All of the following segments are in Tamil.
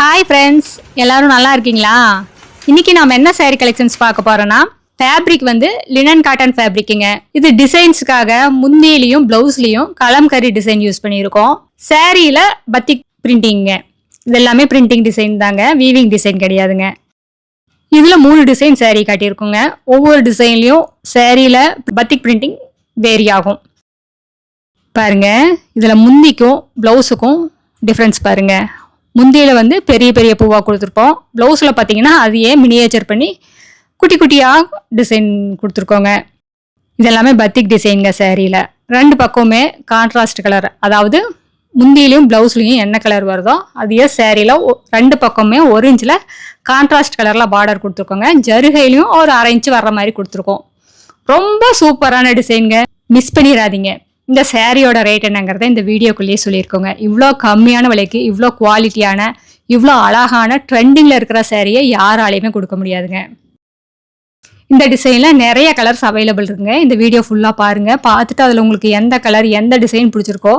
ஹாய் ஃப்ரெண்ட்ஸ் எல்லோரும் நல்லா இருக்கீங்களா? இன்னைக்கு நம்ம என்ன சேரீ கலெக்ஷன்ஸ் பார்க்க போகிறோன்னா ஃபேப்ரிக் வந்து லினன் காட்டன் ஃபேப்ரிக்குங்க இது டிசைன்ஸுக்காக முந்தியிலையும் ப்ளவுஸ்லையும் கலம்கரி டிசைன் யூஸ் பண்ணியிருக்கோம். சேரீயில் பத்திக் பிரிண்டிங்க இது எல்லாமே பிரிண்டிங் டிசைன் தாங்க. வீவிங் டிசைன் கிடையாதுங்க. இதில் மூணு டிசைன் சேரீ காட்டியிருக்கோங்க. ஒவ்வொரு டிசைன்லேயும் சேரீயில் பத்திக் பிரிண்டிங் வேரி ஆகும். பாருங்க. இதில் முந்திக்கும் ப்ளவுஸுக்கும் டிஃப்ரென்ஸ் பாருங்க. முந்தியில் வந்து பெரிய பெரிய பூவாக கொடுத்துருப்போம். ப்ளவுஸில் பார்த்தீங்கன்னா அதையே மினியேச்சர் பண்ணி குட்டி குட்டியாக டிசைன் கொடுத்துருக்கோங்க. இதெல்லாமே பத்திக் டிசைனுங்க சேரீயில் ரெண்டு பக்கமுமே கான்ட்ராஸ்ட் கலர் அதாவது முந்தியிலையும் ப்ளவுஸ்லையும் என்ன கலர் வருதோ அதையே சேரீயில் ரெண்டு பக்கமுமே ஒரு இன்ச்சில் கான்ட்ராஸ்ட் கலரில் பார்டர் கொடுத்துருக்கோங்க. ஜருகையிலையும் ஒரு அரை இன்ச்சு வர்ற மாதிரி கொடுத்துருக்கோம். ரொம்ப சூப்பரான டிசைனுங்க மிஸ் பண்ணிடாதீங்க. இந்த சேரீயோட ரேட் என்னங்கிறத இந்த வீடியோக்குள்ளேயே சொல்லியிருக்கோங்க. இவ்வளோ கம்மியான விலைக்கு இவ்வளோ குவாலிட்டியான இவ்வளோ அழகான ட்ரெண்டிங்கில் இருக்கிற சேரீயை யாராலையுமே கொடுக்க முடியாதுங்க. இந்த டிசைனில் நிறைய கலர்ஸ் அவைலபிள் இருக்குங்க. இந்த வீடியோ ஃபுல்லாக பாருங்கள் பார்த்துட்டு அதில் உங்களுக்கு எந்த கலர் எந்த டிசைன் பிடிச்சிருக்கோ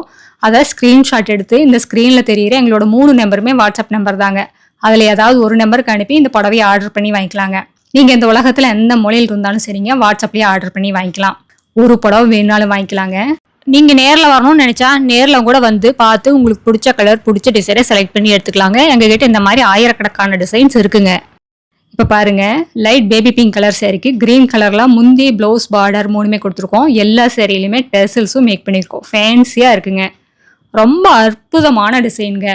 அதை ஸ்க்ரீன்ஷாட் எடுத்து இந்த ஸ்க்ரீனில் தெரியிற எங்களோட மூணு நம்பருமே வாட்ஸ்அப் நம்பர் தாங்க. அதில் ஏதாவது ஒரு நம்பருக்கு அனுப்பி இந்த புடவையை ஆர்டர் பண்ணி வாங்கிக்கலாங்க. நீங்கள் இந்த உலகத்தில் எந்த மொழியில் இருந்தாலும் சரிங்க வாட்ஸ்அப்லேயே ஆர்டர் பண்ணி வாங்கிக்கலாம். ஒரு புடவை வேணுனாலும் வாங்கிக்கலாங்க. நீங்கள் நேரில் வரணும்னு நினச்சா நேரில் கூட வந்து பார்த்து உங்களுக்கு பிடிச்ச கலர் பிடிச்ச டிசைனை செலக்ட் பண்ணி எடுத்துக்கலாங்க. எங்ககிட்ட இந்த மாதிரி ஆயிரக்கணக்கான டிசைன்ஸ் இருக்குங்க. இப்போ பாருங்கள் லைட் பேபி பிங்க் கலர் சேரீக்கு கிரீன் கலர்லாம் முந்தி ப்ளவுஸ் பார்டர் மூணுமே கொடுத்துருக்கோம். எல்லா சேரீலையுமே டெசல்ஸும் மேக் பண்ணியிருக்கோம். ஃபேன்சியாக இருக்குங்க. ரொம்ப அற்புதமான டிசைனுங்க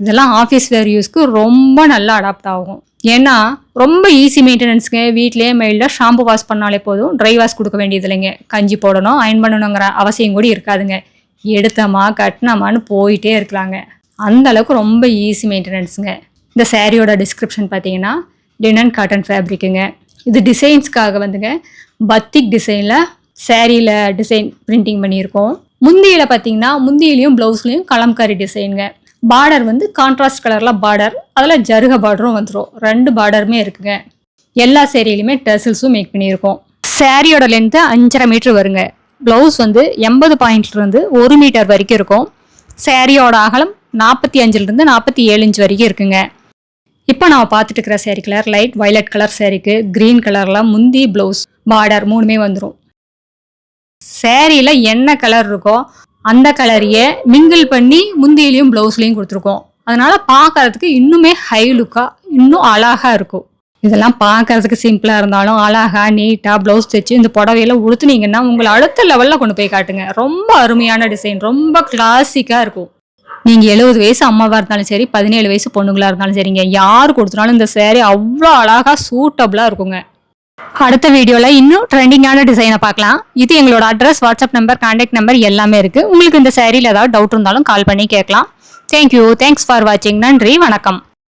இதெல்லாம் ஆஃபீஸ் வேர் யூஸ்க்கு ரொம்ப நல்லா அடாப்ட் ஆகும். ஏன்னா ரொம்ப ஈஸி மெயின்டெனன்ஸுங்க வீட்லேயே மெயிலில் ஷாம்பு வாஷ் பண்ணாலே போதும். ட்ரை வாஷ் கொடுக்க வேண்டியது இல்லைங்க. கஞ்சி போடணும் அயன் பண்ணணுங்கிற அவசியம் கூட இருக்காதுங்க. எடுத்தமா கட்டினமான்னு போயிட்டே இருக்கலாங்க. அந்த அளவுக்கு ரொம்ப ஈஸி மெயின்டெனன்ஸுங்க இந்த சேரீயோட டிஸ்கிரிப்ஷன் பார்த்தீங்கன்னா லினன் காட்டன் ஃபேப்ரிக்குங்க இது டிசைன்ஸ்க்காக வந்துங்க பத்திக் டிசைனில் சேரீயில் டிசைன் பிரிண்டிங் பண்ணியிருக்கோம். முந்தியில் பார்த்தீங்கன்னா முந்தியிலையும் ப்ளவுஸ்லையும் கலம்காரி டிசைனுங்க பார்டர் வந்து கான்ட்ராஸ்ட் கலரில் பார்டர் அதில் ஜருக பார்டரும் வந்துடும் ரெண்டு பார்டருமே இருக்குங்க. எல்லா சேரீலையுமே டெசல்ஸும் மேக் பண்ணியிருக்கோம். சேரீயோட லென்த்து அஞ்சரை மீட்டர் வருங்க. ப்ளவுஸ் வந்து எண்பது பாயிண்ட்லேருந்து ஒரு மீட்டர் வரைக்கும் இருக்கும். சேரீயோட அகலம் நாற்பத்தி அஞ்சுலேருந்து நாற்பத்தி ஏழு இன்ச் வரைக்கும் இருக்குங்க. இப்போ நான் பார்த்துட்டு இருக்கிற sari colour light violet colour சேரீக்கு green கலரில் முந்தி ப்ளவுஸ் பார்டர் மூணுமே வந்துடும் சேரீல என்ன கலர் இருக்கோ அந்த கலரையே மிங்கிள் பண்ணி முந்தியிலையும் ப்ளவுஸ்லையும் கொடுத்துருக்கோம். அதனால பார்க்கறதுக்கு இன்னுமே ஹை லுக்காக இன்னும் அழகாக இருக்கும். இதெல்லாம் பார்க்கறதுக்கு சிம்பிளாக இருந்தாலும் அழகாக நீட்டாக ப்ளவுஸ் தைச்சு இந்த புடவையெல்லாம் உடுத்துனீங்கன்னா உங்களை அடுத்த லெவலில் கொண்டு போய் காட்டுங்க. ரொம்ப அருமையான டிசைன் ரொம்ப கிளாசிக்காக இருக்கும். நீங்கள் எழுபது வயசு அம்மாவாக இருந்தாலும் சரி பதினேழு வயசு பொண்ணுங்களாக இருந்தாலும் சரிங்க யார் கொடுத்துனாலும் இந்த சேரீ அவ்வளோ அழகாக சூட்டபுளாக இருக்குங்க. அடுத்த வீடியோவில் இன்னும் ட்ரெண்டிங்கான டிசைனை பார்க்கலாம். இது எங்களோட address WhatsApp number contact number எல்லாமே இருக்குது உங்களுக்கு இந்த சேரீல ஏதாவது டவுட் இருந்தாலும் கால் பண்ணி கேட்கலாம். தேங்க்யூ தேங்க்ஸ் ஃபார் வாட்சிங் நன்றி. வணக்கம்.